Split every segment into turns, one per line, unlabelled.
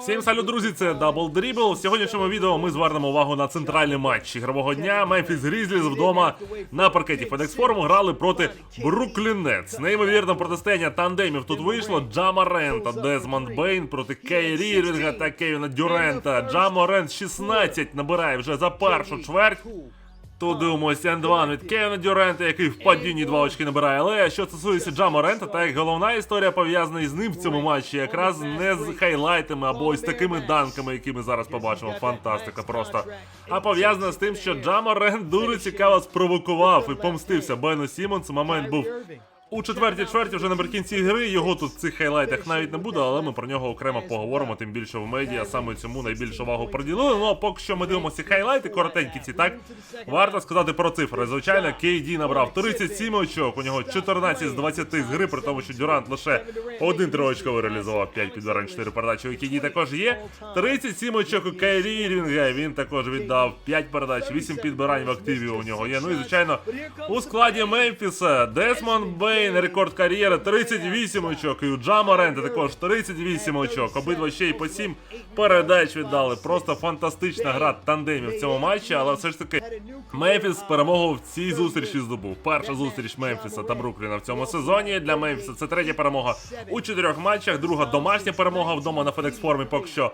Всім салют, друзі, це Double Dribble. В сьогоднішньому відео ми звернемо увагу на центральний матч ігрового дня. Мемфіс Грізліс вдома на паркеті FedEx Forum грали проти Бруклін Нетс. Неймовірне протистояння тандемів тут вийшло. Джама Рента, Дезмонд Бейн проти Кейрі Ірвінга та Кевіна Дюрента. Джамо Рент 16 набирає вже за першу чверть. Тут дивимося Н2 від Кевіна Дюрента, який в падінні два очки набирає. Але що стосується Джама Рента, так головна історія пов'язана із ним в цьому матчі, якраз не з хайлайтами або ось такими данками, які ми зараз побачимо. Фантастика просто. А пов'язана з тим, що Джама Рент дуже цікаво спровокував і помстився Бену Сімонсу. Момент був у четвертій чверті вже наприкінці гри. Його тут в цих хайлайтах навіть не буде, але ми про нього окремо поговоримо, тим більше в медіа саме цьому найбільшу увагу приділили. Ну а поки що ми дивимося хайлайти, коротенькі ці так. Варто сказати про цифри. Звичайно, KD набрав 37 очок, у нього 14 з 20 з гри, при тому, що Дюрант лише один триочковий реалізував 5 підбирань, 4 передачі. У KD також є. 37 очок у Кайрі Ірвінга. Він також віддав 5 передач, 8 підбирань в активі у нього є. Ну і звичайно, у складі Мемфіса Десмонд Бейн, рекорд кар'єри 38 очок. І у Джамаренда також 38 очок. Обидва ще й по 7 передач віддали. Просто фантастична гра тандемів в цьому матчі, але все ж таки Мемфіс перемогу в цій зустрічі здобув. Перша зустріч Мемфіса та Брукліна в цьому сезоні. Для Мемфіса це третя перемога у чотирьох матчах. Друга домашня перемога вдома на FedEx формі. Поки що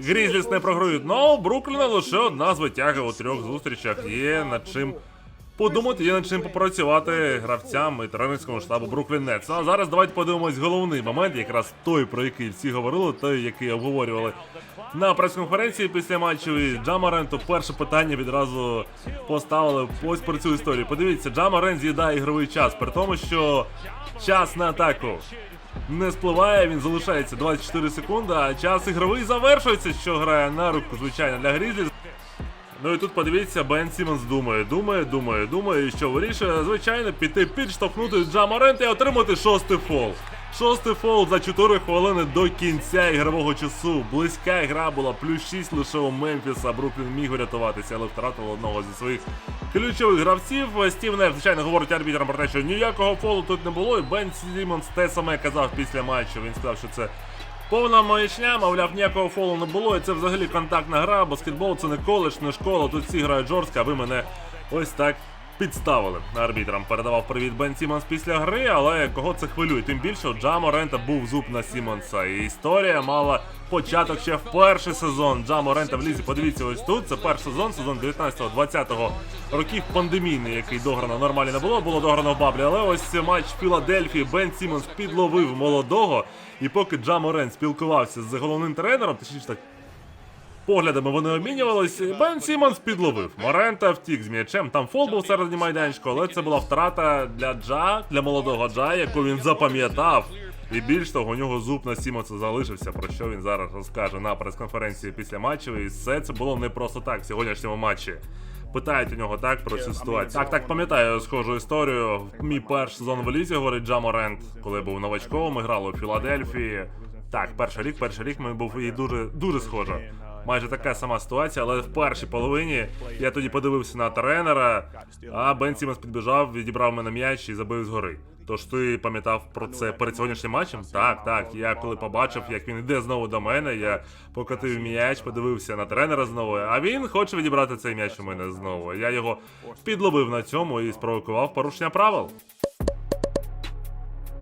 Грізліс не програють. Ну, у Брукліна лише одна звитяга у трьох зустрічах. Є над чим подумати, є над чим попрацювати гравцям і тренерському штабу Бруклін Нетс. А зараз давайте подивимось головний момент, якраз той, про який всі говорили, той, який обговорювали на прес-конференції після матчу. І Джамаренту перше питання відразу поставили ось про цю історію. Подивіться, Джамарент з'їдає ігровий час, при тому, що час на атаку не спливає, він залишається 24 секунди, а час ігровий завершується, що грає на руку, звичайно, для Грізлі. Ну і тут подивіться, Бен Сімонс думає, думає, думає, думає, і що вирішує, звичайно, піти підштовхнути Джамарента і отримати шостий фол. Шостий фол за 4 хвилини до кінця ігрового часу. Близька гра була, плюс 6 лише у Мемфіса. Бруклін міг врятуватися, але втратив одного зі своїх ключових гравців. Стів Неф, звичайно, говорить арбітрам про те, що ніякого фолу тут не було. І Бен Сімонс те саме казав після матчу. Він сказав, що це Повна маячня, мовляв, ніякого фолу не було, і це взагалі контактна гра, баскетбол це не коледж, не школа, тут всі грають жорстко, а ви мене ось так підставили. Арбітрам передавав привіт Бен Сімонс після гри, але кого це хвилює? Тим більше у Джамо Рента був зуб на Сімонса. І історія мала початок ще в перший сезон Джамо Рента в лізі. Подивіться ось тут. Це перший сезон, сезон 19-20 років пандемійний, який дограно нормально не було, було дограно в баблі. Але ось матч Філадельфії Бен Сімонс підловив молодого. І поки Джамо Рент спілкувався з головним тренером, точніше так. Поглядами вони обмінювалися. Бен Сімонс підловив. Морента втік з м'ячем. Там фол був середній майданчику, але це була втрата для Джа, для молодого Джа, яку він запам'ятав. І більш того, у нього зуб на Сімонса залишився, про що він зараз розкаже на прес-конференції після матчу. І все це було не просто так в сьогоднішньому матчі. Питають у нього так про цю ситуацію. Так, так пам'ятаю схожу історію. Мій перший сезон в Елізі, говорить Джа Морент, коли був новачком, ми грали у Філадельфії. Так, перший рік, перший рік ми був і дуже дуже схожа. Майже така сама ситуація, але в першій половині я тоді подивився на тренера, а Бен Сімонс підбіжав, відібрав мене м'яч і забив згори. Тож ти пам'ятав про це перед сьогоднішнім матчем? Так, так. Я коли побачив, як він йде знову до мене, я покотив м'яч, подивився на тренера знову, а він хоче відібрати цей м'яч у мене знову. Я його підловив на цьому і спровокував порушення правил.